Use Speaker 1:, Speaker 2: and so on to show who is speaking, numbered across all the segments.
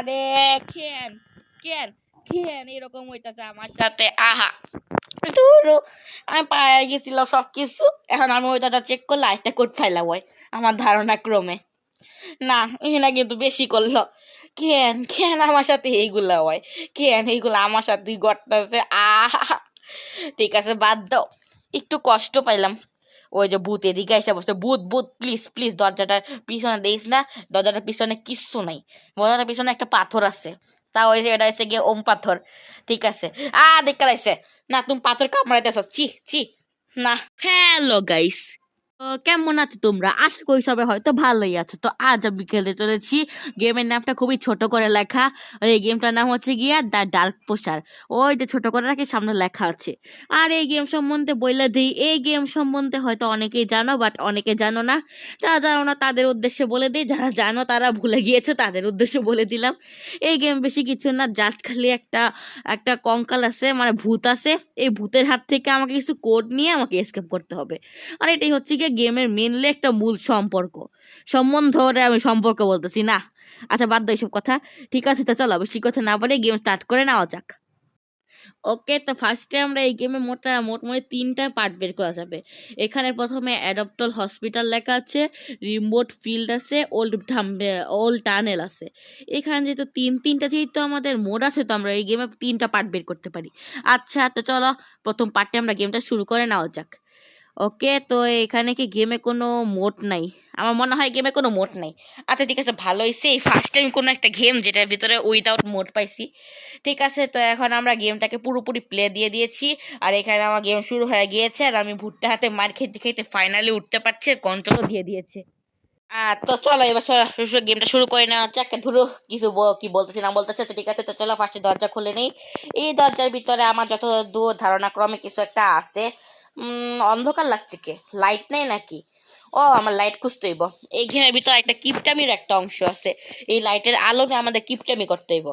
Speaker 1: আরে, কেন কেন কেন এরকম হইতাছে আমার সাথে? আহা। ধুরু, আমি পায়ে গেছিলাম সব কিছু এখন আমি ওই দাদা চেক করলে আরেকটা কোট ফাইলাম ওই আমার ধারণা ক্রমে। না, এখানে কিন্তু বেশি করল। কেন কেন আমার সাথে এইগুলা হয়? কেন এইগুলা আমার সাথেই ঘটতেছে? আহা, ঠিক আছে, বাদ দাও। একটু কষ্ট পাইলাম। ওই যে ভূত এদিকে এসে বসে ভূত ভূত প্লিজ প্লিজ দরজাটার পিছনে দিস না, দরজাটার পিছনে কিচ্ছু নাই। দরজাটার পিছনে একটা পাথর আছে, তা ওই এটা এসে গিয়ে ওম পাথর, ঠিক আছে? আ, দেখতে লাগছে। না, তুমি পাথর কামড়াইতেছ, ছি ছি, না। হ্যালো গাইস কেমন আছো তোমরা? আশা করি সবাই হয়তো ভালোই আছো। তো আজ আমি খেলতে চলেছি গেমের নামটা খুবই ছোট করে লেখা। এই গেমটার নাম হচ্ছে গিয়া দ্য ডার্ক পোশার ওই যে ছোট করে রাখি, সামনে লেখা আছে। আর এই গেম সম্বন্ধে বলে দিই, এই গেম সম্বন্ধে হয়তো অনেকেই জানো, বাট অনেকে জানো না। যারা জানো না, তাদের উদ্দেশ্যে বলে দিই। যারা জানো, তারা ভুলে গিয়েছো, তাদের উদ্দেশ্যে বলে দিলাম। এই গেম বেশি কিছু না, জাস্ট খালি একটা একটা কঙ্কাল আছে মানে ভূত আছে। এই ভূতের হাত থেকে আমাকে কিছু কোড নিয়ে আমাকে এসকেপ করতে হবে। আর এটাই হচ্ছে গিয়ে গেমের মেনলি একটা মূল সম্পর্ক। সম্বন্ধ ওটা আমি সম্পর্ক বলতেছি, না। আচ্ছা বাদ দাও এইসব কথা। ঠিক আছে, তো চলো, বেশি কথা না বলে গেম স্টার্ট করে নেওয়া যাক। ওকে তো ফার্স্টে আমরা এই গেমে মোটা, মোটামুটি তিনটা পার্ট বের করা যাবে। এখানে প্রথমে অ্যাডপ্টল হসপিটাল লেখা আছে রিমোট ফিল্ড আছে ওল্ড ওল্ড টানেল আছে। এখানে যেহেতু তিন, তিনটা যেহেতু আমাদের মোড আছে, তো আমরা এই গেমে তিনটা পার্ট বের করতে পারি। আচ্ছা তো চলো, প্রথম পার্টে আমরা গেমটা শুরু করে নেওয়া যাক। ওকে, তো এখানে কি গেমে কোনো মোড নাই? আমার মনে হয় গেমে কোনো মোড নাই। আচ্ছা ঠিক আছে, ভালোই। সেই ফার্স্ট টাইম কোনো একটা গেম যেটার ভিতরে উইদাউট মোড পাইছি। ঠিক আছে, তো এখন আমরা গেমটাকে পুরোপুরি প্লে দিয়ে দিয়েছি। আর এখানে আমার গেম শুরু হয়ে গিয়েছে আর আমি ভুট্টা হাতে মার খেতে খেতে ফাইনালি উঠতে পারছি কন্ট্রোলও দিয়ে দিয়েছে। আর তো চলো, এবার গেমটা শুরু করে নেওয়া একটা ধরো, কিছু কি বলতেছি, না বলতেছে তো ঠিক আছে, তো চলো ফার্স্টে দরজা খুলে নেই। এই দরজার ভিতরে আমার যত দূর ধারণাক্রমে কিছু একটা আছে। অন্ধকার লাগছে কে? লাইট নেই নাকি? ও, আমার লাইট খুঁজতে হইব। এই গেমের ভিতরে একটা কিপটামির একটা অংশ আছে। এই লাইটের আলো নিয়ে আমাদের কিপটামি করতে হইব।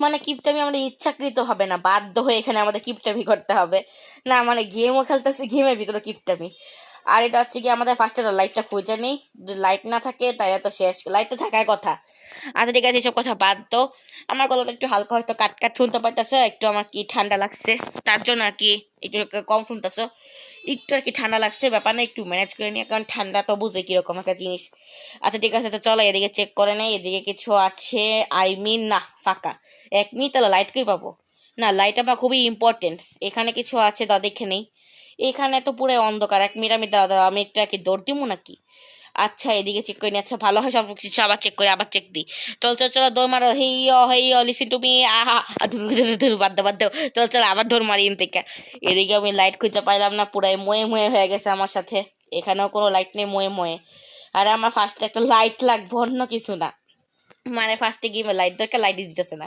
Speaker 1: মানে কিপটামি আমাদের ইচ্ছাকৃত হবে না। বাধ্য হয়ে এখানে আমাদের কিপটামি করতে হবে। না মানে গেমও খেলতেছে গেমের ভিতরে কিপটামি। আর এটা হচ্ছে কি আমাদের ফার্স্টে লাইটটা খুঁজে নেই। লাইট না থাকে তাই তো শেষ। লাইট তো থাকার কথা। আচ্ছা ঠিক আছে, এসব কথা বাদ তো আমার গলাটা একটু হালকা হয়তো কাট কাট শুনতে পাইতেছো, একটু আমার কি ঠান্ডা লাগছে, তার জন্য আর কি একটু কম শুনতেছো। একটু আর কি ঠান্ডা লাগছে, ব্যাপার না, একটু ম্যানেজ করে নিয়ে, কারণ ঠান্ডা তো বুঝে কীরকম একটা জিনিস। আচ্ছা ঠিক আছে, তো চলো, এদিকে চেক করে নেই, এদিকে কিছু আছে আই মিন না, ফাঁকা। এক মিনিট তাহলে লাইট কই পাবো? না লাইট আমার খুবই ইম্পর্টেন্ট এখানে কিছু আছে তা দেখে নেই। এখানে তো পুরো অন্ধকার, এক মিনিট আমি দাদা আমি একটু আর কি দৌড় দিব নাকি? আচ্ছা এদিকে চেক করে আচ্ছা ভালো হয় সব কিছু, আবার চেক করে, আবার চেক দিই। চল চল, চলো, দৌড় মারো অ হেই লিসিন টু মি আহা ধুর বাদ দাও বাদ দাও। চল চল, আবার ধর মারি থেকে। এদিকে আমি লাইট খুঁজে পাইলাম না, পুরাই ময়ে ময়ে হয়ে গেছে আমার সাথে। এখানেও কোনো লাইট নেই, ময়ে ময়ে। আরে, আমার ফার্স্টে একটা লাইট লাগবে, অন্য কিছু না। মানে ফার্স্টে গেমে লাইট দরকার লাইটই দিতেছে না।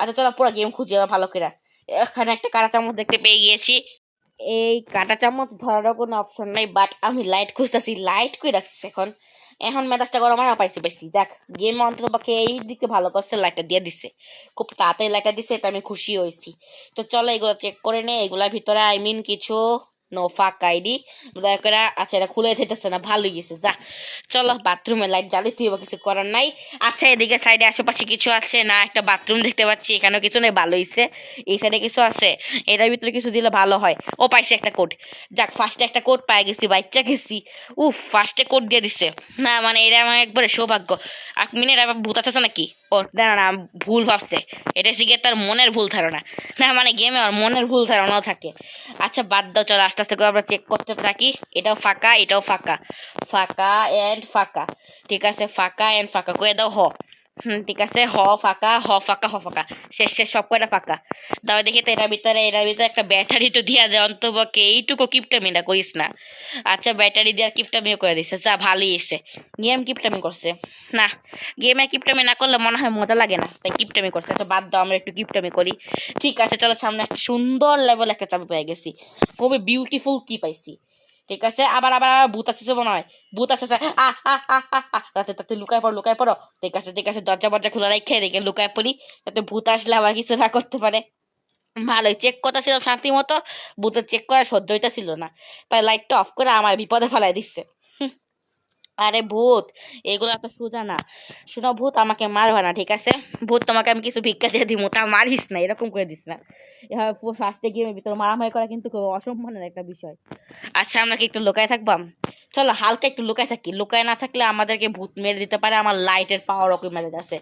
Speaker 1: আচ্ছা চলো, পুরো গেম খুঁজি, আবার ভালো করে। এখানে একটা কাটা চামচ দেখতে পেয়ে গিয়েছি। এই কাটা চামচ ধরার কোনো অপশন নাই বাট আমি লাইট খুঁজতেছি লাইট কই রাখছি এখন? এখন মেজাজটা গরম আর পাইছি বেশি দেখ গেম অন্তত পক্ষে এই দিকে ভালো করছে লাইটটা দিয়ে দিছে। খুব তাড়াতাড়ি লাইটটা দিছে, এটা আমি খুশি হয়েছি। তো চলো এগুলো চেক করে নে, এগুলার ভিতরে আই মিন কিছু নো ফাক আইডি দয়া করে আচ্ছা এটা খুলে যেতেছে না ভালো গেছে, যা। চলো, বাথরুমে লাইট জ্বালিয়ে তুই কিছু করার নাই। আচ্ছা এদিকে সাইডে আশেপাশে কিছু আছে? না, একটা বাথরুম দেখতে পাচ্ছি, এখানেও কিছু নেই, ভালো হয়েছে এই সাইডে কিছু আছে? এটার ভিতরে কিছু দিলে ভালো হয়। ও পাইছে একটা কোড যাক ফার্স্টে একটা কোড পাই গেছি বাচ্চা গেছি। উফ ফার্স্টে কোড দিয়ে দিছে। না মানে এটা আমার একবারে সৌভাগ্য। এক মিনিট আবার ভূত আছে নাকি? ও, না না ভুল ভাবছে। এটা শিখে তার মনের ভুল ধারণা। না মানে গেমে আর মনের ভুল ধারণাও থাকে। আচ্ছা বাদ দাও, চলো, আস্তে আস্তে থেকে আমরা চেক করতে থাকি। এটাও ফাঁকা এটাও ফাঁকা। ফাঁকা এন্ড ফাঁকা। ঠিক আছে? ফাঁকা এন্ড ফাঁকা। করে দাও হ। হুম, ঠিক আছে, হ, ফাঁকা হ ফাঁকা হ, ফাঁকা। শেষ শেষ, সব কটা ফাঁকা? দাও দেখি তো এটার ভিতরে এটার ভিতরে একটা ব্যাটারি তো দিয়া দেয় অন্তপক্ষে এইটুকু কিপটামিটা করিস না। আচ্ছা ব্যাটারি দেওয়ার কিপটামিও করে দিছে, যা, ভালোই এসে। গেম কিপটামি করছে। না, গেমে কিপটামি না করলে মনে হয় মজা লাগে না, তাই কিপটামি করছে। আচ্ছা বাদ দাও, আমরা একটু কিপটামি করি। ঠিক আছে, চলো সামনে একটা সুন্দর লেভেল একটা চাবি পেয়ে গেছি। খুবই বিউটিফুল কি পাইছি? ঠিক আছে? আবার আবার আবার ভূত আসছে মনে হয়। ভূত আসছে আ আ আ আ আ। রাতে তাতে লুকায় পড়ো লুকায় পড়ো। ঠিক আছে ঠিক আছে, দরজা, বরজা খোলা রাখে দেখে লুকায় পড়ি। তাতে ভূত আসলে আবার কিছু না করতে পারে। ভালোই চেক করতেছিলাম শান্তি মতো ভূতের চেক করা সহ্য হইতেছিল না। তাই লাইটটা অফ করে আমার বিপদে ফেলাই দিচ্ছে। আরে ভূত, এগুলো তো সোজা না। শোনো ভূত, আমাকে মারবা না, ঠিক আছে? ভূত, তোমাকে আমি কিছু ভিক্ষা দিয়ে দিব তা মারিস না, এরকম করে দিস না। এভাবে পুরো ফার্স্টে গেমের ভিতরে মারামারি করা কিন্তু খুব অসম্মানের একটা বিষয়। আচ্ছা আমরা কি একটু লুকায় থাকবাম চলো, হালকা একটু লুকায় থাকি। লুকায় না থাকলে আমাদেরকে ভূত মেরে দিতে পারে, আমার লাইটের পাওয়ার ওকে মেরে যাচ্ছে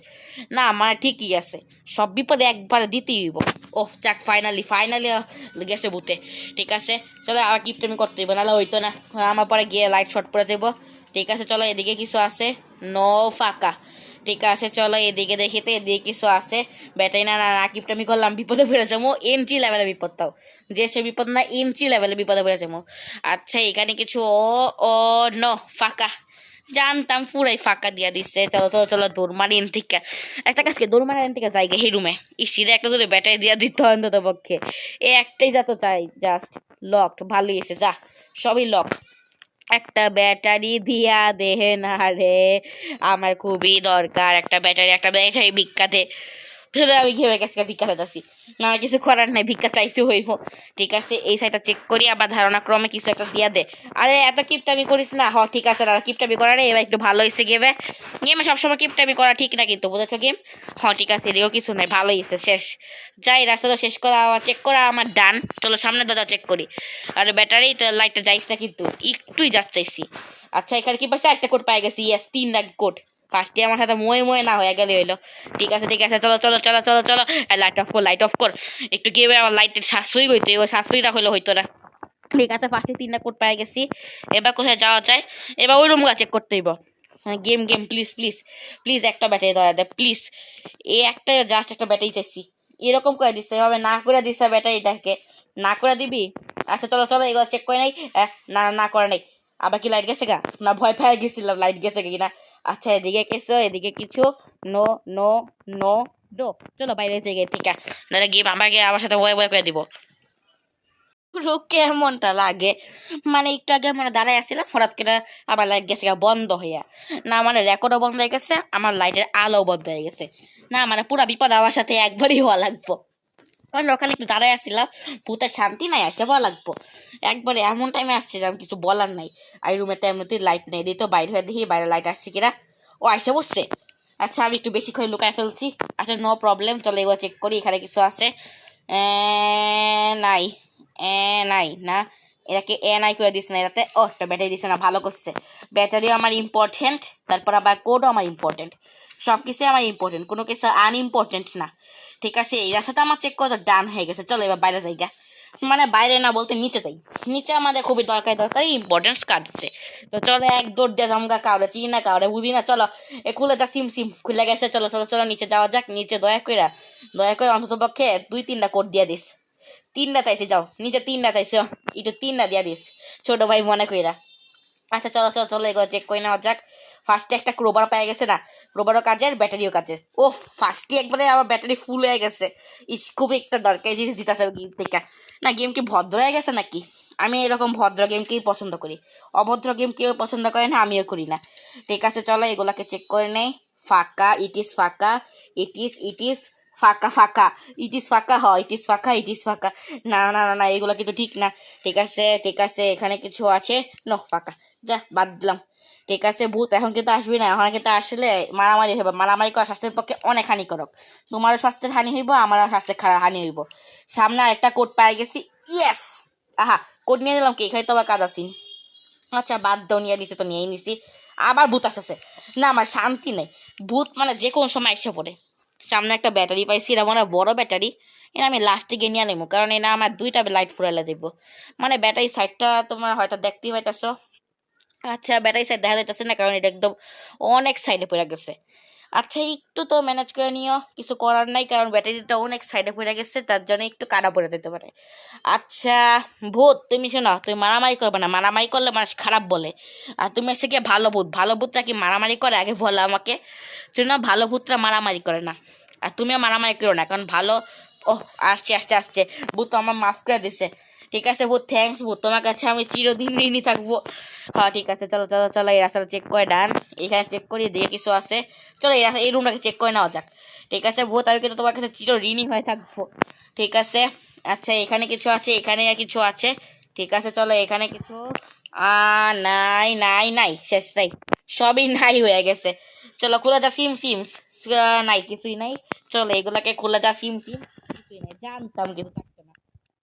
Speaker 1: না আমার ঠিকই আছে। সব বিপদে একবার দিতেই হইব। ওহ যাক ফাইনালি ফাইনালি গেছে ভূতে। ঠিক আছে? চলো, আবার কিপটামি করতে হইব, নাহলে হইতো না। আমার পরে গিয়ে লাইট শর্ট পরে যাব ঠিক আছে, চলো এদিকে কিছু আছে। নো ফাঁকা ঠিক আছে, চলো এদিকে দেখি তো, এদিকে কিছু আছে। ব্যাটারি না না না কিপটামি করলাম, বিপদে পড়েছে মো এনচি লেভেলে বিপদ তাও যে সে বিপদ না ইঞ্চি লেভেলে বিপদে পড়েছে মো আচ্ছা এখানে কিছু ও ও ন ফাঁকা জানতাম পুরাই ফাঁকা দিয়া দিচ্ছে চলো চলো চলো দৌড় মারি এন থেকে একটা কাজকে দৌড় মারি এন থেকে জায়গা হে রুমে ইসিরে একটা ধরে ব্যাটারি দিয়া দিত অন্তত পক্ষে এ একটাই যা তো চাই জাস্ট লকড ভালোই এসে, যা, সবই লক একটা ব্যাটারি দিয়া দেহে না রে। আমার খুবই দরকার একটা ব্যাটারি একটা ব্যাটারি ভিক্ষাতে তাহলে আমি ঘেমে গেছি ভিক্ষা চাইতেছি। না, কিছু করার নাই, ভিক্ষা চাইতে হইব। ঠিক আছে, এই সাইডটা চেক করি, আবার ধারণা ক্রমে কিছু একটা দিয়া দে। আরে, এত কিপটামি করিস না। হ, ঠিক আছে দাদা কিপটামি রে, এবার একটু ভালো হয়েছে গেমে। গেমে সবসময় কিপটামি করা ঠিক না কিন্তু, বুঝেছ গেম? হ, ঠিক আছে, এদিকেও কিছু নাই ভালো হয়েছে শেষ। যাই রাস্তাটা শেষ করা আমার চেক করা, আমার ডান চলো সামনে দাদা চেক করি। আর ব্যাটারি তো লাইটটা যাইস না কিন্তু, একটুই যাচ্ছে আচ্ছা এখানে কি পাইছে? একটা কোড পাই গেছি ইয়েস তিন লাখ কোড ফার্স্টে আমার সাথে ময়ে ময়ে না হয়ে গেলে হইল। ঠিক আছে ঠিক আছে, চলো চলো চলো চলো চলো। লাইট অফ কর লাইট অফ কর। একটু গেমে আমার লাইটের সাশ্রয়ী হইতো, এবার সাশ্রয়ীটা হইল হইতো না। ঠিক আছে, ফার্স্টে তিনটা কোড পাই গেছি। এবার কোথায় যাওয়া যায়? এবার ওই রুমটা চেক করতে হইব। Game game please please please একটা ব্যাটারি ধরা দেয় প্লিজ এই একটা জাস্ট একটা ব্যাটারি চাইছি। এরকম করে দিচ্ছে এভাবে না করে দিচ্ছে ব্যাটারিটাকে না করে দিবি? আচ্ছা চলো চলো, এগুলো চেক করে নাই। না না করে নাই। আবার কি লাইট গেছে গা? না, ভয় পেয়ে গেছিলাম লাইট গেছে কি না আচ্ছা এদিকে কিছু এদিকে কিছু। নো নো নো ডো চলো বাইরে এসে গে ঠিক আছে নাহলে গেম আমাকে আমার সাথে ওয়ে ওয়ে করে দিব। কেমনটা লাগে? মানে একটু আগে মানে দাঁড়ায় আসছিলাম, হঠাৎ করে আবার লাইট গেছে বন্ধ হইয়া। না মানে রেকর্ডও বন্ধ হয়ে গেছে, আমার লাইটের আলো বন্ধ হয়ে গেছে। না মানে পুরা বিপদ আমার সাথে একবারই হওয়া লাগবো। ওই লোকালে একটু দাঁড়ায় আসছিলাম ভূতের শান্তি নাই আসে বলা লাগবো। একবারে এমন টাইমে আসছে যে কিছু বলার নাই। আর রুমে তো এমনিতেই লাইট নেই দিই তো বাইরে হয়ে দেখি বাইরে লাইট আসছে কিনা। ও আসে বসছে। আচ্ছা আমি একটু বেশি করে লুকায় ফেলছি। আচ্ছা নো প্রবলেম চলো এগুলো চেক করি এখানে কিছু আছে। এ, নাই। এ, নাই না। এটাকে এ নাই করে দিচ্ছে না এটাতে। ও একটা ব্যাটারি দিচ্ছে না ভালো করছে। ব্যাটারিও আমার ইম্পর্টেন্ট তারপর আবার কোডও আমার ইম্পর্টেন্ট সব কিছুই আমার ইম্পর্টেন্ট কোনো কিছু আনইম্পর্টেন্ট না। ঠিক আছে এই রাস্তাটা আমার চেক করে ডান হয়ে গেছে। চলো এবার বাইরে যাই গা। মানে বাইরে না বলতে নিচে যাই। নিচে আমাদের খুবই দরকার দরকার ইম্পর্টেন্স কাটছে তো চলো এক দৌড় দিয়ে জামগা কাউরে, চিনি না কাউরে, বুঝি না। চলো, এ খুলে যা সিম সিম খুলে গেছে। চলো চলো চলো, নিচে যাওয়া যাক। নিচে দয়া করে দয়া করে অন্তত পক্ষে দুই, তিনটা কোট দিয়ে দিস। তিনটা চাইছে, যাও। নিচে তিনটা চাইছে, একটু তিনটা দিয়ে দিস। ছোট ভাই মনে কইরা। আচ্ছা চলো চলো চলো, এগুলো চেক করে নেওয়া যাক। ফার্স্টে একটা ক্রোবার পেয়ে গেছে না ক্রোবারও কাজের ব্যাটারিও কাজের ও ফার্স্টে একবারে আমার ব্যাটারি ফুল হয়ে গেছে। ইস, খুবই একটা দরকারি জিনিস দিতেছে গেম থেকে। না গেম কি ভদ্র হয়ে গেছে নাকি? আমি এরকম ভদ্র গেমকেই পছন্দ করি। অভদ্র গেম কেউ পছন্দ করে না, আমিও করি না। ঠিক আছে, চলো এগুলাকে চেক করে নেই। ফাঁকা ইট ইস ফাঁকা ইট ইস ইট ইস ফাঁকা ফাঁকা ইট ইস ফাঁকা, হ ইট ইস ফাঁকা ইট ইস ফাঁকা। না না না না, এগুলো কিন্তু ঠিক না। ঠিক আছে ঠিক আছে, এখানে কিছু আছে। ন ফাঁকা। যা, বাদ দিলাম। ঠিক আছে, ভূত, এখন কিন্তু আসবি না, এখন কিন্তু আসলে মারামারি হইব, মারামারি করা স্বাস্থ্যের পক্ষে অনেক হানিকারক তোমারও স্বাস্থ্যের হানি হইব, আমারও স্বাস্থ্যের খা- হানি হইব। সামনে আরেকটা কোড পাই গেছি ইয়েস আহা কোড নিয়ে নিলাম কি? এখানে তো আবার কাজ আছি। আচ্ছা বাদ দাও, নিয়ে নিছি তো, নিয়েই নিছি। আবার ভূত আসতেছে। না, আমার শান্তি নেই। ভূত মানে যে কোনো সময় এসে পড়ে। সামনে একটা ব্যাটারি পাইছি, এটা মনে বড় ব্যাটারি। এটা আমি লাস্টে গিয়ে নিয়ে নেব কারণ এটা আমার দুইটা লাইট ফুরাইলে যাইব। মানে ব্যাটারি সাইডটা তোমার হয়তো দেখতেই পাইতেছো। আচ্ছা ব্যাটারি সাইড দেখা যাইতেছে না, কারণ এটা একদম অনেক সাইডে পড়ে গেছে। আচ্ছা একটু তো ম্যানেজ করে নিও, কিছু করার নাই, কারণ ব্যাটারিটা অনেক সাইডে পড়ে গেছে, তার জন্য একটু কাটা পড়ে যেতে পারে। আচ্ছা ভূত, তুমি শোনো, তুমি মারামারি করবে না, মারামারি করলে মানুষ খারাপ বলে। আর তুমি এসে গিয়ে ভালো ভূত, ভালো ভূতরা কি মারামারি করে, আগে বলো আমাকে। শোনো, ভালো ভূতরা মারামারি করে না, আর তুমিও মারামারি করো না, কারণ ভালো ও আসছে আসছে আসছে, ভূত আমার মাফ করে দিছে। ঠিক আছে ভূত থ্যাঙ্কস ভূত তোমার কাছে আমি চিরদিন ঋণী থাকব। হ্যাঁ ঠিক আছে, চলো চলো চলো এই রাস্তাটা চেক করে ডান এখানে চেক করি দিয়ে কিছু আছে। চলো এই রাস্তা এই রুমটাকে চেক করে নেওয়া যাক। ঠিক আছে ভূত আমি কিন্তু তোমার কাছে চির ঋণী হয়ে থাকব। ঠিক আছে আচ্ছা এখানে কিছু আছে, এখানে কিছু আছে। ঠিক আছে, চলো, এখানে কিছু। নাই নাই নাই, শেষ নাই। সবই নাই হয়ে গেছে। চলো, খোলা যা সিম সিম নাই, কিছুই নাই। চলো, এগুলাকে খোলা যা সিম সিম কিছুই নাই, জানতাম কিন্তু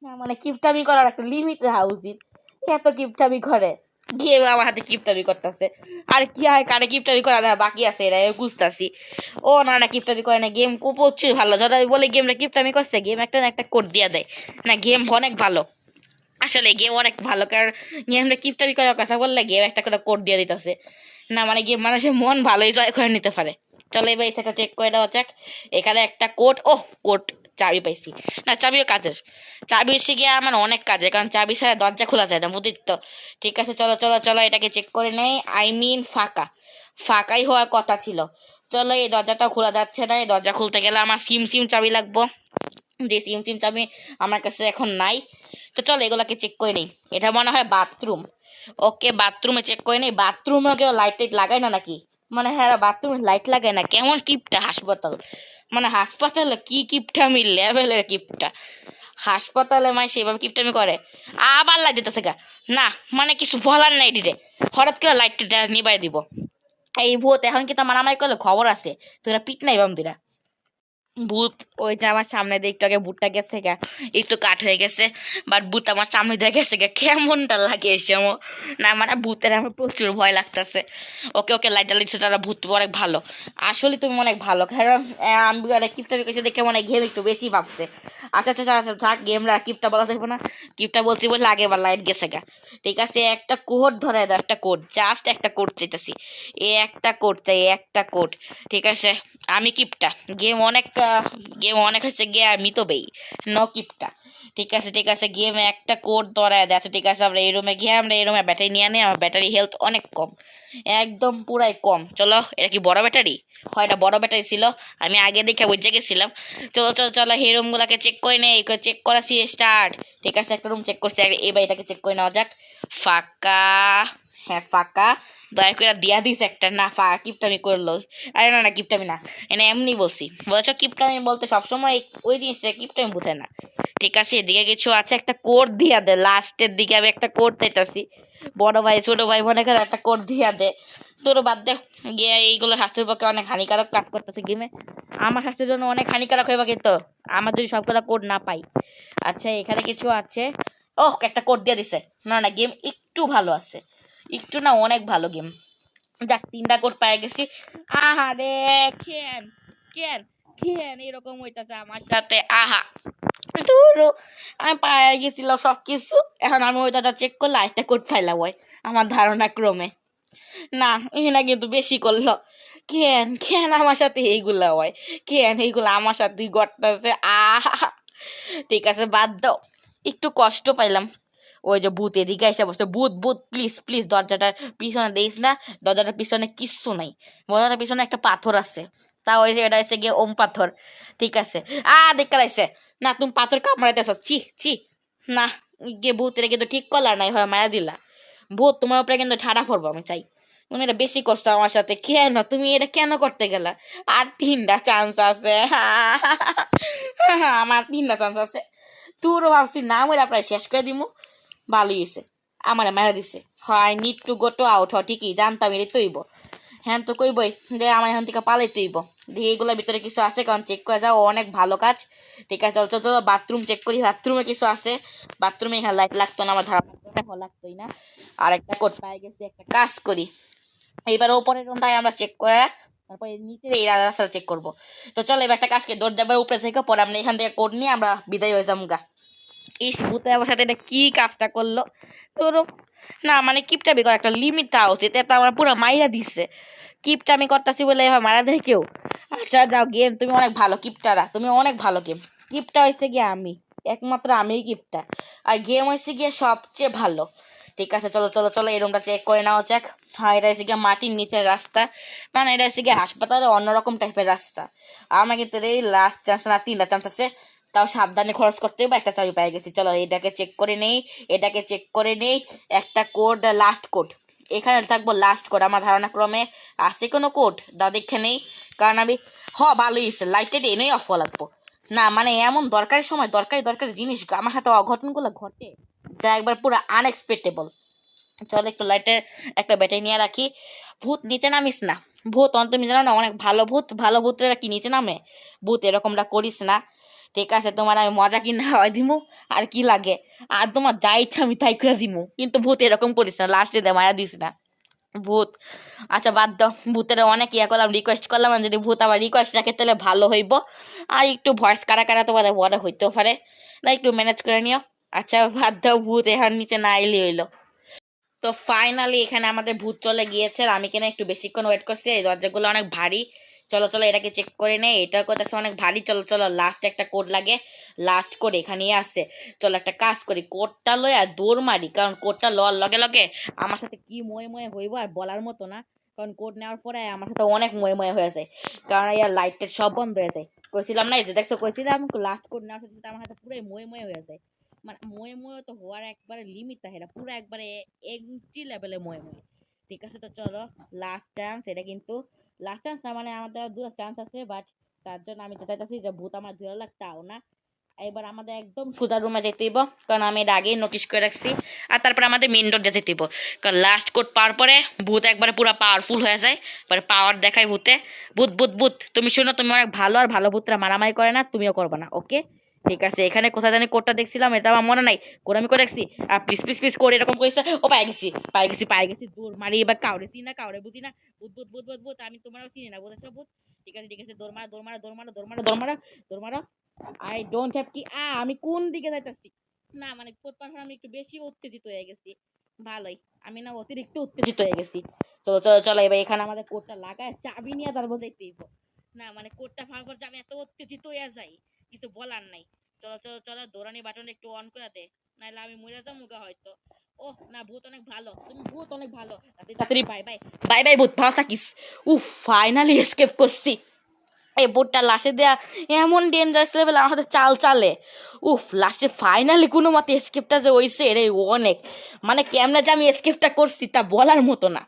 Speaker 1: না মানে কিপটামি করার একটা লিমিট রাখা উচিত। এত কিপটামি করে গিয়ে আমার হাতে কিপটামি করতেছে? আর কি হয় কারে কিপটামি করা দেওয়া বাকি আছে এরা বুঝতেছি। ও না না, কিপটামি করে না গেম প্রচুর ভালো। ধরো আমি বলি গেমটা কিপটামি করছে গেম একটা না একটা কোড দিয়ে দেয়। না গেম অনেক ভালো। আসলে গেম অনেক ভালো, কারণ গেমটা কিপটামি করার কথা বললে গেম একটা করে কোড দিয়ে দিতেছে। না মানে গেম মানুষের মন ভালোই জয় করে নিতে পারে। চলো এবার সেটা চেক করে দেওয়া যাক। এখানে একটা কোড ও কোড চাবি পাইছি। না, চাবিও কাজের। চাবি এসে গিয়ে আমার অনেক কাজে কারণ চাবি ছাড়া দরজা খোলা যায় না বুঝিস তো। ঠিক আছে, চলো চলো চলো, এটাকে চেক করে নেই। আই মিন ফাঁকা। ফাঁকাই হওয়ার কথা ছিল। চলো, এই দরজাটা খোলা যাচ্ছে না, এই দরজা খুলতে গেলে আমার সিম সিম চাবি লাগবো। যে সিম সিম চাবি আমার কাছে এখন নাই। তো চলো, এগুলাকে চেক করে নেই। এটা মনে হয় বাথরুম। ওকে, বাথরুমে চেক করে নেই। বাথরুমে কেউ লাইট টাইট লাগায় না নাকি? মানে হ্যাঁ বাথরুমে লাইট লাগায় না। কেমন কিপটা হাসপাতাল। মানে হাসপাতালে কি কিপটামি লেভেলের কিপটা। হাসপাতালে মানে সেভাবে কিপটামি করে। আবার লাইট দিতেছে গা। না মানে কিছু বলার নাই দিদি হঠাৎ করে লাইটটা নিবাই দিব। এই ভূত, এখন কি তো মারামারি করলে খবর আছে। তোরা পিট নাই বামদিরা ভূত ওই যে আমার সামনে দিয়ে একটু আগে ভূতটা গেছে গা একটু কাট হয়ে গেছে বাট ভূত আমার সামনে দিয়ে গেছে গা কেমনটা লাগে এসে না মানে ভূতের আমার প্রচুর ভয় লাগতেছে। ওকে ওকে লাইট জ্বালিয়েছে তারা ভূত অনেক ভালো। আসলে তুমি অনেক ভালো কারণ আমি অনেক কিপটা বিকেছে দেখে মনে গেম একটু বেশি ভাবছে। আচ্ছা আচ্ছা আচ্ছা, আচ্ছা থাক গেমরা কিপটা বলা থাকবে না। কিপটা বলছি বলে আগে বা লাইট গেছে গা। ঠিক আছে একটা কোড ধরে দাও একটা কোড জাস্ট একটা কোড চাইতেছি। এ একটা কোড চাই একটা কোড। ঠিক আছে আমি কিপটা। গেম অনেক গেম অনেক হচ্ছে গে আমি তো বেই ন কিপটা ঠিক আছে ঠিক আছে গেমে একটা কোড ধরায় দেয় আচ্ছা ঠিক আছে, আমরা এই রুমে গিয়ে আমরা এই রুমে ব্যাটারি নিয়ে আনি, আমার ব্যাটারি হেলথ অনেক কম। একদম পুরাই কম। চলো, এটা কি বড় ব্যাটারি হয় এটা বড় ব্যাটারি ছিল। আমি আগে দেখে বুঝে গেছিলাম। চলো চলো চলো, এই রুমগুলোকে চেক করে নেই। চেক করাছি স্টার্ট ঠিক আছে, একটা রুম চেক করছি এবার এটাকে চেক করে নেওয়া যাক। ফাঁকা। হ্যাঁ ফাঁকা। দয়া করে দিয়া দিস একটা। না, ফা কিপটামি করল আরে না না কিপটামি না। এনে এমনি বলছি। বলছো কিপটামি বলতে সবসময় ওই জিনিসটা কিপটামি বুঝে না। ঠিক আছে, এদিকে কিছু আছে, একটা কোড দিয়া দে। লাস্টের দিকে আমি একটা কোড চাইতাছি বড় ভাই, ছোট ভাই, মনে করে একটা কোড দিয়া দে। তোর বাদ দে। গিয়ে এইগুলো স্বাস্থ্যের পক্ষে অনেক হানিকারক কাজ করতেছে গেমে। আমার স্বাস্থ্যের জন্য অনেক হানিকারক হইবা কিন্তু। আমার যদি সবগুলা কোড না পাই। আচ্ছা এখানে কিছু আছে। ও একটা কোড দিয়ে দিছে। না না, গেম একটু ভালো আছে। একটু না অনেক ভালো গেম যাক, তিনটা কোড পেয়ে গেছি। আহারে খেন খেন খেন এরকম হইতাছে আমার সাথে। আহা, ধুরু, আমি পায়ে গেছিলাম সব কিছু এখন আমি ওইটা চেক করলে একটা কোড ফাইলাম হয় আমার ধারণা ক্রমে। না, এখানে কিন্তু বেশি করল। কেন কেন আমার সাথে এইগুলা হয় কেন এইগুলা আমার সাথে ঘটতেছে। আহা, ঠিক আছে, বাদ দাও। একটু কষ্ট পাইলাম। ওই যে ভূত এদিকে এসে বসে ভূত ভূত প্লিজ প্লিজ দরজাটার পিছনে দিস না, দরজাটার পিছনে কিচ্ছু নাই। দরজাটার পিছনে একটা পাথর আছে, তা ওই এটা এসে গিয়ে ওম পাথর, ঠিক আছে? আ দেখতে লাগছে না, তুমি পাথর কামড়াইতেছ, ছি ছি। না, গিয়ে ভূত এটা কিন্তু ঠিক করলা নাই, হয় মায়া দিলা। ভূত, তোমার উপরে কিন্তু ঠাড়া করব আমি, চাই। তুমি এটা বেশি করছ আমার সাথে, কেন? তুমি এটা কেন করতে গেলা? আর তিনটা চান্স আছে। আমার তিনটা চান্স আছে। তোরও ভাবছি না আমরা প্রায় শেষ করে দিমু। ভালোই হয়েছে আমার মেরা দিছে। হয় need to go to out হ ঠিকই, জানতাম এটা তৈব। হ্যাঁ তো কইবই, যে আমার এখান থেকে পালাই তৈব। দিয়ে এইগুলোর ভিতরে কিছু আছে, কারণ চেক করে যাও, অনেক ভালো কাজ। ঠিক আছে, চল চল বাথরুম চেক করি বাথরুমে কিছু আছে। বাথরুমে এখানে লাইট লাগতো না, আমার ধারণা লাগতোই না। আর একটা কোট পাই গেছে, একটা কাজ করি। এইবার ওপরের রুমটাই আমরা চেক করে, তারপরে নিচের এই রাস্তাটা চেক করব। তো চল, এবার একটা কাজকে দৌড় যাবে উপরে থেকে পরে আমরা এখান থেকে কোড নিয়ে আমরা বিদায় হয়ে যাব গা ইস, ভূতে আমার সাথে এটা কি কাজটা করল? তোর না মানে কিপটামি করা একটা লিমিট থাকা উচিত। এটা আমার পুরো মাইরা দিচ্ছে কিপটামি করতেছি বলে এবার মারা দেয় কেউ? আচ্ছা যাও গেম তুমি অনেক ভালো কিপটারা। তুমি অনেক ভালো গেম কিপটা হয়েছে গিয়ে আমি। একমাত্র আমিই কিপটা। আর গেম হয়েছে গিয়ে সবচেয়ে ভালো। ঠিক আছে, চলো চলো চলো, এই রুমটা চেক করে নাও চেক হ্যাঁ এটা হচ্ছে গিয়ে মাটির নিচের রাস্তা। মানে এটা হচ্ছে গিয়ে হাসপাতালে অন্যরকম টাইপের রাস্তা। আমার কিন্তু এই লাস্ট চান্স না, তিনটা চান্স আছে। তাও সাবধানে খরচ করতে হবে একটা চাবি পেয়ে গেছি। চলো, এটাকে চেক করে নেই, এটাকে চেক করে নেই। একটা কোড লাস্ট কোড এখানে থাকব লাস্ট কোড আমার ধারণা ক্রমে আছে কোনো কোড দা দেখে নেই। কারণ আমি হ, ভালোই হয়েছে। লাইটটা এনেই অফ লাগবো। না মানে এমন দরকারি সময়, দরকারি দরকারি জিনিস আমার হাতে অঘটনগুলো ঘটে, যা একবার পুরো আনএক্সপেক্টেবল চলো একটু লাইটে একটা ব্যাটারি নিয়ে রাখি। ভূত নিচে নামিস না। ভূত অন্ত তুমি জানো না, অনেক ভালো ভূত। ভালো ভূতেরা কি নিচে নামে? ভূত এরকমটা করিস না। ঠিক আছে, তোমার আমি মজা কিনা হয় দিমু, আর কি লাগে? আর তোমার যা ইচ্ছা আমি তাই করে দিমু। কিন্তু ভূত এরকম করিস না লাস্টে দে, মায়া দিস না। ভূত। আচ্ছা বাদ দাও। ভূতের অনেক ইয়া করলাম রিকোয়েস্ট করলাম যদি ভূত আবার রিকোয়েস্ট রাখে, তাহলে ভালো হইব। আর একটু ভয়েস কারা কারা তোমাদের বড় হইতেও পারে। না, একটু ম্যানেজ করে নিও। আচ্ছা বাদ দাও, ভূত এখন নিচে না এলে হইল। তো ফাইনালি এখানে আমাদের ভূত চলে গিয়েছে আমি কেন একটু বেশিক্ষণ ওয়েট করছি? এই দরজাগুলো অনেক ভারী। চলো চলো, এটাকে চেক করে নে এটা করতেছে অনেক ভারী। চলো চলো লাস্ট একটা কোড লাগে। লাস্ট কোড এখানেই আসছে চলো, একটা কাজ করি। কোডটা লই আর দৌড় মারি। কারণ কোডটা লওয়ার লগে লগে আমার সাথে কি ময়ে ময়ে হইব আর বলার মতো না। কারণ কোড নেওয়ার পরে আমার সাথে অনেক ময়ে ময়ে হয়ে যায়। কারণ ইয়ার লাইট সব বন্ধ হয়ে যায়। কইছিলাম না, এই যে দেখছ, কইছিলাম লাস্ট কোড নেওয়ার সাথে আমার হাতে পুরোই ময়ে ময়ে হয়ে যায়। মানে ময়ে ময়ে তো হওয়ার একবারে লিমিট থাকে এটা পুরো একবারে এন্ট্রি লেভেলে ময়ে ময়ে। ঠিক আছে তো চলো লাস্ট চান্স এটা কিন্তু লাস্ট চান্স না মানে আমাদের দুটো চান্স আছে বাট তার জন্য আমি যেটা চাচ্ছি যে ভূত আমার ধরে লাগ, তাও না। এবার আমাদের একদম সোজা রুমে যেতে হইব, কারণ আমি এটা আগেই নোটিস করে রাখছি। আর তারপরে আমাদের মেন ডোর যেতে হইব, কারণ লাস্ট কোড পাওয়ার পরে ভূত একবারে পুরো পাওয়ারফুল হয়ে যায়, এবার পাওয়ার দেখায় ভূতে। ভূত ভূত ভূত, তুমি শোনো, তুমি অনেক ভালো আর ভালো ভূতরা মারামারি করে না, তুমিও করবে না ওকে ঠিক আছে, এখানে কোথায় জানি কোডটা দেখছিলাম এটা আমার মনে নাই। কোড আমি করে দেখছি আর প্লিজ প্লিজ প্লিজ করে এরকম কইছে। ও, পাই গেছি পাই গেছি পাই গেছি। দৌড় মারি, এবার কাউরে চিনি না, কাউরে বুঝি না। ভূত ভূত ভূত ভূত ভূত, আমি তোমারও চিনি না বুঝেছ ভূত? ঠিক আছে ঠিক আছে, দৌড় মারা দৌড় মারা দৌড় মারা দৌড় মারা দৌড় মারা দৌড় মারা। আই ডোন্ট হ্যাভ কি আ, আমি কোন দিকে যাইতাছি? না মানে কোড পাঠার আমি একটু বেশি উত্তেজিত হয়ে গেছি। ভালোই, আমি না অতিরিক্ত উত্তেজিত হয়ে গেছি। চলো চলো চলো, এবার এখানে আমাদের কোডটা লাগায়, চাবি নিয়ে তারপর হইব। না মানে কোডটা পাওয়ার পর যে আমি এত উত্তেজিত হয়ে যাই কিছু বলার নাই। চলো চলো চলো, দৌড়ানি বাটন একটু অন করে দে নাহলে আমি মরে যাব মুগা হয়তো। ওহ, না, ভূত অনেক ভালো। তুমি ভূত অনেক ভালো। তাড়াতাড়ি বাই বাই বাই বাই ভূত, ভালো থাকিস। উফ ফাইনালি এসকেপ করছি। এই বোটটা লাশে দেয়া এমন ডেঞ্জারাস লেভেল হাতে চাল চালে। উফ, লাস্টে ফাইনালি কোনো মতে এসকেপটা যে হইছে রে অনেক। মানে কেমনে যে আমি এসকেপটা করছি তা বলার মতো না।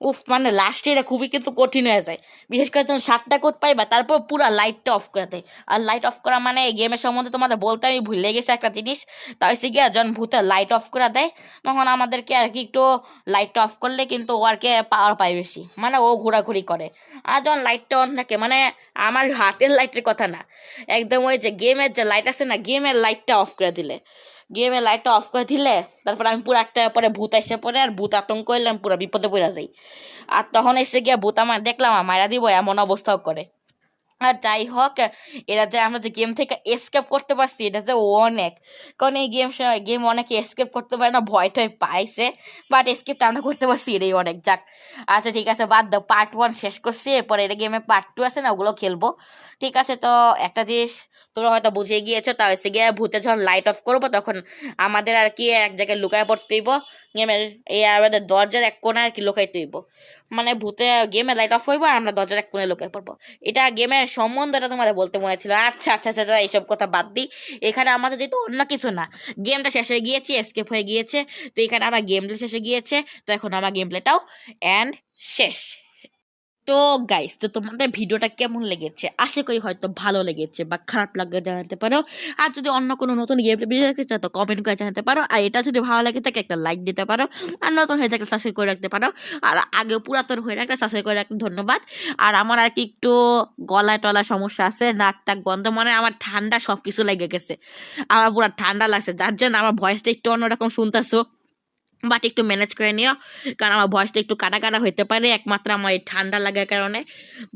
Speaker 1: উফ মানে লাস্টে এটা খুবই কিন্তু কঠিন হয়ে যায়। বিশেষ করে যখন সাতটা কোড পাইবা, তারপর পুরো লাইটটা অফ করে দেয়। আর লাইট অফ করা মানে গেমের সম্বন্ধে তোমাদের বলতে আমি ভুলে গেছি একটা জিনিস। তা হচ্ছে গিয়া যখন ভূতে লাইট অফ করে দেয়, তখন আমাদেরকে আর কি একটু লাইটটা অফ করলে কিন্তু ও আর কি পাওয়ার পায় বেশি। মানে ও ঘোরাঘুরি করে। আর যখন লাইটটা অন থাকে মানে আমার হাতের লাইটের কথা না। একদম ওই যে গেমের যে লাইট আছে না গেমের লাইটটা অফ করে দিলে। গেমের লাইটটা অফ করে দিলে, তারপর আমি পুরো একটা পরে ভূত এসে পড়ে আর ভূত আতঙ্ক এলাম পুরো বিপদে পড়ে যাই। আর তখন এসে গিয়া ভূত আমার দেখলাম মায়েরা দিব, এমন অবস্থাও করে। আর যাই হোক, এরা যে আমরা যে গেম থেকে এসকেপ করতে পারছি, এটা যে অনেক। কারণ এই গেম গেম অনেকে এসকেপ করতে পারে না, ভয় টয় পাইছে বাট এসকেপটা আমরা করতে পারছি, এটাই অনেক। যাক আচ্ছা ঠিক আছে, বাদ দাও পার্ট ওয়ান শেষ করছি, এরপরে এটা গেমে পার্ট টু আছে না, ওগুলো খেলব। ঠিক আছে, তো একটা জিনিস তোমরা হয়তো বুঝে গিয়েছো তা হচ্ছে গিয়ে ভূতে যখন লাইট অফ করব তখন আমাদের আর কি এক জায়গায় লুকায় পড়তে হইব। গেমের এই আমাদের দরজার এক কোণে আর কি লুকাইতে হইব। মানে ভূতে গেমে লাইট অফ হইব আর আমরা দরজার এক কোণে লুকায় পড়ব। এটা গেমের সম্বন্ধটা তোমাদের বলতে মনে ছিল। আচ্ছা আচ্ছা আচ্ছা আচ্ছা, এইসব কথা বাদ দিই এখানে আমাদের যেহেতু অন্য কিছু না। গেমটা শেষ হয়ে গিয়েছে এসকেপ হয়ে গিয়েছে। তো এখানে আমার গেমটা শেষ হয়ে গিয়েছে। তো এখন আমার গেম প্লেটাও অ্যান্ড শেষ। তো গাইস তো তোমাদের ভিডিওটা কেমন লেগেছে? আশা করি হয়তো ভালো লেগেছে বা খারাপ লাগলে জানাতে পারো। আর যদি অন্য কোনো নতুন গেম ভিডিও দেখতে চাও তো কমেন্ট করে জানাতে পারো। আর এটা যদি ভালো লাগে থাকে একটা লাইক দিতে পারো। আর নতুন হয়ে থাকলে সাবস্ক্রাইব করে রাখতে পারো। আর আগে পুরাতন হয়ে রাখলে সাবস্ক্রাইব করে রাখতে ধন্যবাদ। আর আমার আর কি একটু গলা টলা সমস্যা আছে, নাক টাক বন্ধ মানে আমার ঠান্ডা সব কিছু লেগে গেছে। আমার পুরো ঠান্ডা লাগছে, যার জন্য আমার ভয়েসটা একটু অন্যরকম শুনতেছো। বাট একটু ম্যানেজ করে নিও। কারণ আমার ভয়েসটা একটু কাটা কাটা হইতে পারে, একমাত্র আমার এই ঠান্ডা লাগার কারণে।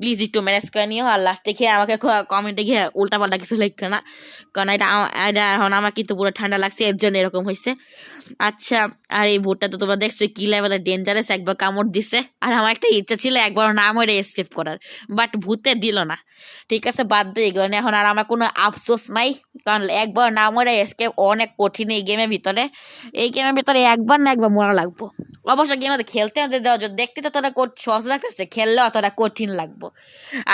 Speaker 1: প্লিজ একটু ম্যানেজ করে নিও আর লাস্টে খেয়ে আমাকে কমেন্টে গিয়ে উল্টাপাল্টা কিছু লিখবে না। কারণ এটা এটা এখন আমার কিন্তু পুরো ঠান্ডা লাগছে, এর জন্য এরকম হয়েছে আচ্ছা আর এই ভোটটা তো তোমরা দেখছ কি লেভেলের ডেঞ্জারাস একবার কামড় দিছে। আর আমার একটা ইচ্ছা ছিল একবার নাম মরে এসকেপ করার বাট ভূতে দিল না। ঠিক আছে, বাদ দিয়ে এগুলো নিয়ে এখন আর আমার কোনো আফসোস নাই। কারণ একবার নাম মরে এসকেপ অনেক কঠিন এই গেমের ভিতরে। এই গেমের ভিতরে একবার একবার মরা লাগবো। অবশ্য গেমে খেলতে দেওয়া যায়। দেখতে তো তোরা সহজ লাগতেছে, খেললেও অতটা কঠিন লাগবো।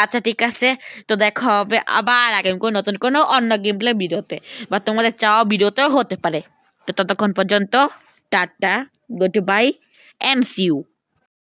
Speaker 1: আচ্ছা ঠিক আছে, তো দেখা হবে আবার আগামী কোনো নতুন কোনো অন্য গেম প্লে ভিডিওতে, বা তোমাদের চাওয়া ভিডিওতেও হতে পারে। তো ততক্ষণ পর্যন্ত tata goodbye and see you